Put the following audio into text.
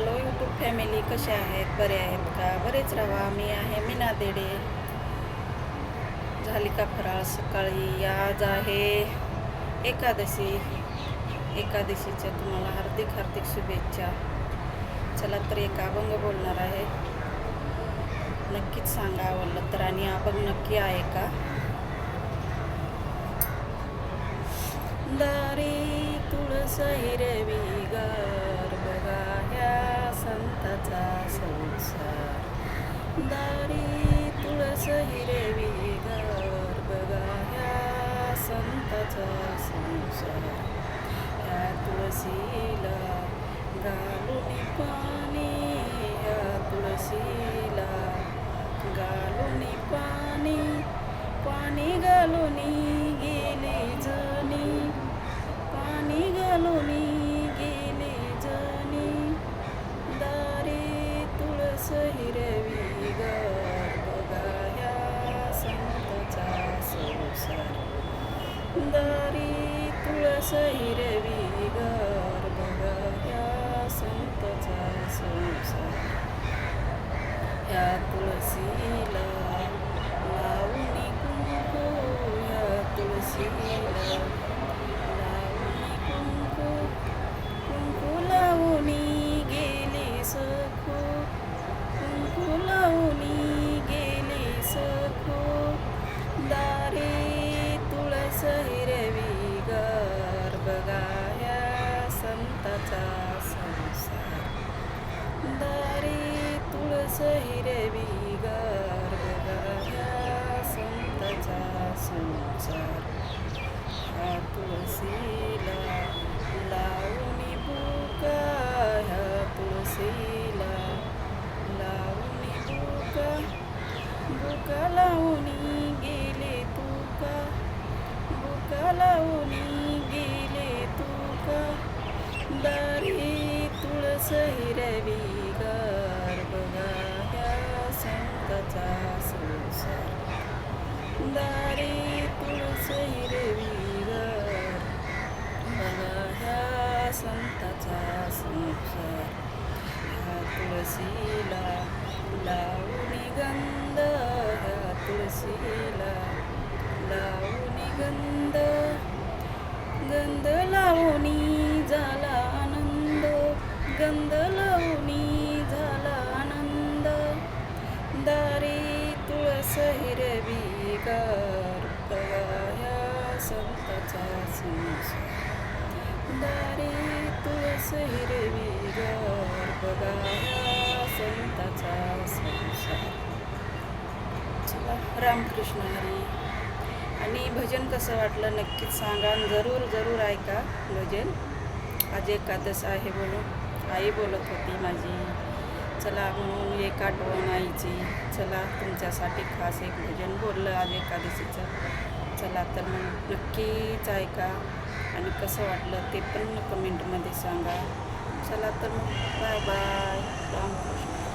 Hello YouTube family कसे आहेत? बरे आहेत का? बरेच राहा. मी आहे मीना देडे. झाली का फराळ सकाळी? आज आहे एकादशी. एकादशीच्या तुम्हाला हार्दिक हार्दिक शुभेच्छा. चला तर एक अभंग बोलणार आहे. नक्कीच सांगा आवडलं तर आणि अभंग नक्की आहे का? दारी तुळस हिरवी गा संताचा संसार. दारी तुळस हिरवी गार बघा ह्या संताचा संसार. ह्या तुळशीला घालून पाणी दारी तुळस हिरवी गार बघा ह्या संतचा हिरवी गार संतचा संसार ह्या तुळशीला लावून बुका ह्या तुळशीला लावून बुका बुका लावून गेले तुका बुका लावून गेले तुका दारी तुळस हिरवी दारी तुळस हिरवी गार बघा ह्या संताचा संसार ह्या तुळशीला लावणी गंध ह्या तुळशीला लावणी गंध गंध लावणी झाला आनंद गंध लावणी झाला आनंद दारी तुळस हिरवी गार बघा ह्या संताचा संसार. दारी तुळस हिरवी गार बघा संताचा संसार चला रामकृष्ण हरी. आणि भजन कसं वाटलं नक्कीच सांगा जरूर जरूर ऐका भजन. आज एकादश आहे बोलून आई बोलत होती माझी. चला म्हणून एक आठवण आईची चला तुमच्यासाठी खास एक भजन बोललं आज एकादशीचं. चला तर मग नक्कीच ऐका आणि कसं वाटलं ते पण कमेंटमध्ये सांगा. चला तर मग बाय बाय. रामकृष्ण.